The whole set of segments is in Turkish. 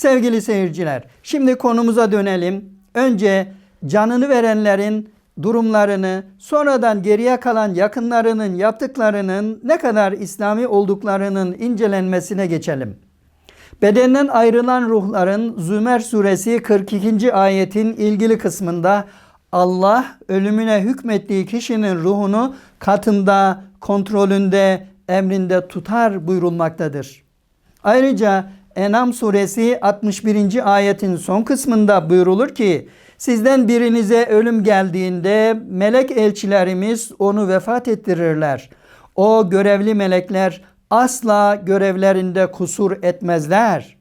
Sevgili seyirciler, şimdi konumuza dönelim. Önce canını verenlerin durumlarını, sonradan geriye kalan yakınlarının yaptıklarının ne kadar İslami olduklarının incelenmesine geçelim. Bedenden ayrılan ruhların Zümer suresi 42. ayetin ilgili kısmında Allah ölümüne hükmettiği kişinin ruhunu katında, kontrolünde, emrinde tutar buyurulmaktadır. Ayrıca Enam suresi 61. ayetin son kısmında buyurulur ki sizden birinize ölüm geldiğinde melek elçilerimiz onu vefat ettirirler. O görevli melekler asla görevlerinde kusur etmezler.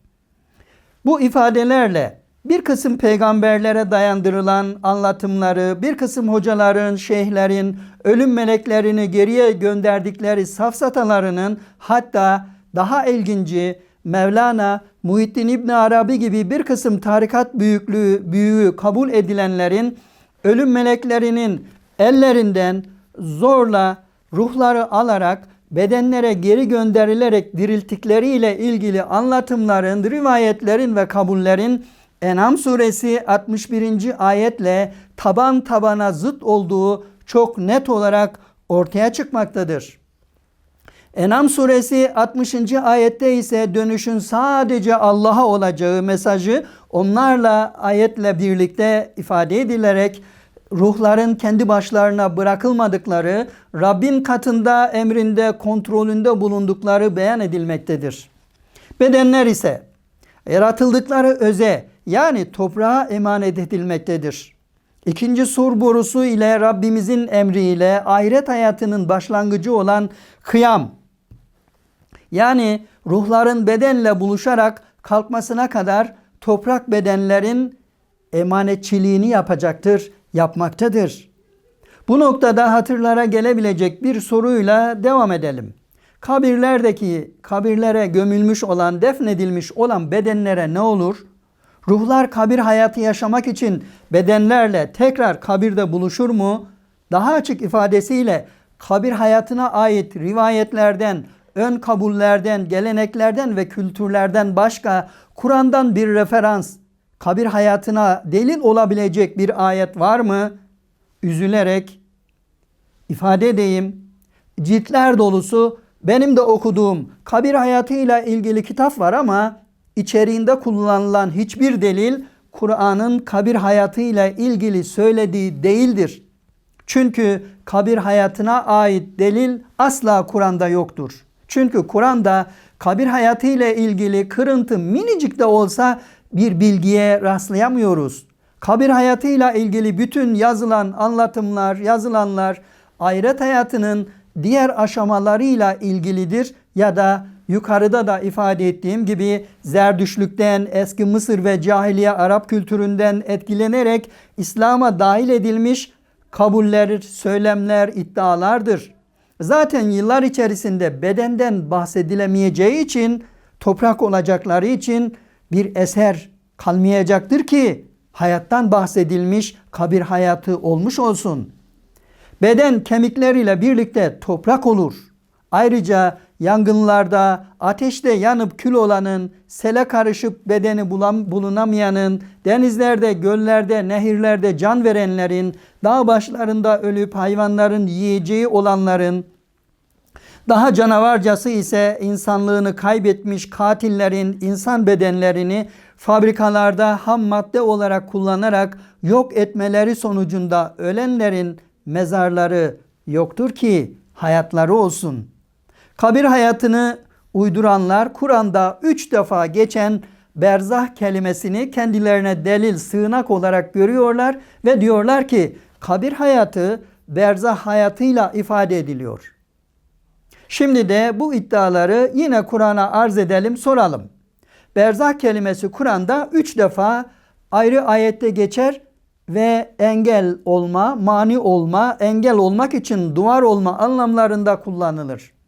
Bu ifadelerle bir kısım peygamberlere dayandırılan anlatımları, bir kısım hocaların, şeyhlerin ölüm meleklerini geriye gönderdikleri safsatalarının hatta daha ilginci Mevlana Muhittin İbn Arabi gibi bir kısım tarikat büyüklüğü büyüğü kabul edilenlerin ölüm meleklerinin ellerinden zorla ruhları alarak bedenlere geri gönderilerek diriltikleriyle ilgili anlatımların, rivayetlerin ve kabullerin Enam suresi 61. ayetle taban tabana zıt olduğu çok net olarak ortaya çıkmaktadır. Enam suresi 60. ayette ise dönüşün sadece Allah'a olacağı mesajı onlarla ayetle birlikte ifade edilerek ruhların kendi başlarına bırakılmadıkları, Rabbin katında emrinde, kontrolünde bulundukları beyan edilmektedir. Bedenler ise yaratıldıkları öze yani toprağa emanet edilmektedir. İkinci sur borusu ile Rabbimizin emriyle ahiret hayatının başlangıcı olan kıyam yani ruhların bedenle buluşarak kalkmasına kadar toprak bedenlerin emanetçiliğini yapacaktır, yapmaktadır. Bu noktada hatırlara gelebilecek bir soruyla devam edelim. Kabirlerdeki kabirlere gömülmüş olan, defnedilmiş olan bedenlere ne olur? Ruhlar kabir hayatı yaşamak için bedenlerle tekrar kabirde buluşur mu? Daha açık ifadesiyle kabir hayatına ait rivayetlerden, ön kabullerden, geleneklerden ve kültürlerden başka Kur'an'dan bir referans, kabir hayatına delil olabilecek bir ayet var mı? Üzülerek ifade edeyim. Ciltler dolusu benim de okuduğum kabir hayatıyla ilgili kitap var ama içeriğinde kullanılan hiçbir delil Kur'an'ın kabir hayatıyla ilgili söylediği değildir. Çünkü kabir hayatına ait delil asla Kur'an'da yoktur. Çünkü Kur'an'da kabir hayatıyla ilgili kırıntı minicik de olsa bir bilgiye rastlayamıyoruz. Kabir hayatıyla ilgili bütün yazılan anlatımlar, yazılanlar ahiret hayatının diğer aşamalarıyla ilgilidir ya da yukarıda da ifade ettiğim gibi Zerdüşlükten, eski Mısır ve cahiliye Arap kültüründen etkilenerek İslam'a dahil edilmiş kabuller, söylemler, iddialardır. Zaten yıllar içerisinde bedenden bahsedilemeyeceği için toprak olacakları için bir eser kalmayacaktır ki hayattan bahsedilmiş kabir hayatı olmuş olsun. Beden kemikleriyle birlikte toprak olur. Ayrıca yangınlarda, ateşte yanıp kül olanın, sele karışıp bedeni bulan, bulunamayanın, denizlerde, göllerde, nehirlerde can verenlerin, dağ başlarında ölüp hayvanların yiyeceği olanların, daha canavarcası ise insanlığını kaybetmiş katillerin insan bedenlerini fabrikalarda ham madde olarak kullanarak yok etmeleri sonucunda ölenlerin mezarları yoktur ki hayatları olsun. Kabir hayatını uyduranlar Kur'an'da üç defa geçen berzah kelimesini kendilerine delil sığınak olarak görüyorlar ve diyorlar ki kabir hayatı berzah hayatıyla ifade ediliyor. Şimdi de bu iddiaları yine Kur'an'a arz edelim, soralım. Berzah kelimesi Kur'an'da üç defa ayrı ayette geçer ve engel olma, mani olma, engel olmak için duvar olma anlamlarında kullanılır.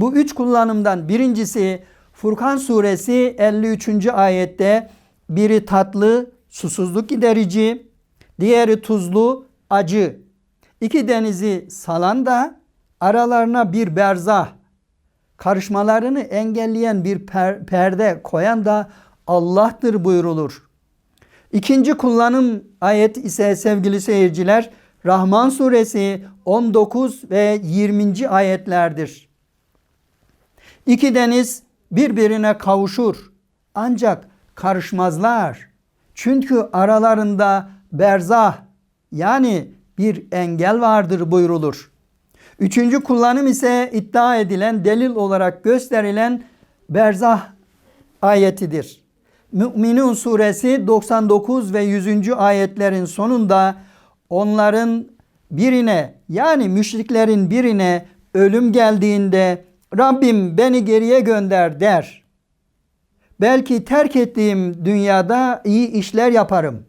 Bu üç kullanımdan birincisi Furkan suresi 53. ayette biri tatlı, susuzluk giderici, diğeri tuzlu, acı. İki denizi salan da aralarına bir berzah, karışmalarını engelleyen bir per, perde koyan da Allah'tır buyrulur. İkinci kullanım ayet ise sevgili seyirciler Rahman suresi 19 ve 20. ayetlerdir. İki deniz birbirine kavuşur ancak karışmazlar. Çünkü aralarında berzah yani bir engel vardır buyrulur. Üçüncü kullanım ise iddia edilen delil olarak gösterilen berzah ayetidir. Mü'minun suresi 99 ve 100. ayetlerin sonunda onların birine yani müşriklerin birine ölüm geldiğinde Rabbim beni geriye gönder der. Belki terk ettiğim dünyada iyi işler yaparım.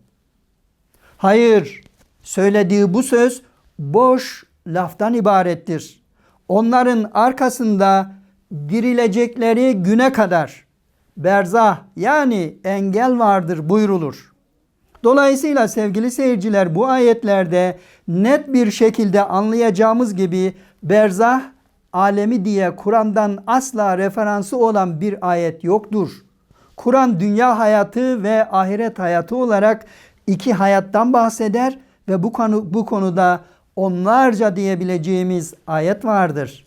Hayır, söylediği bu söz boş laftan ibarettir. Onların arkasında dirilecekleri güne kadar berzah yani engel vardır buyrulur. Dolayısıyla sevgili seyirciler bu ayetlerde net bir şekilde anlayacağımız gibi berzah alemi diye Kur'an'dan asla referansı olan bir ayet yoktur. Kur'an dünya hayatı ve ahiret hayatı olarak iki hayattan bahseder ve bu konu bu konuda onlarca diyebileceğimiz ayet vardır.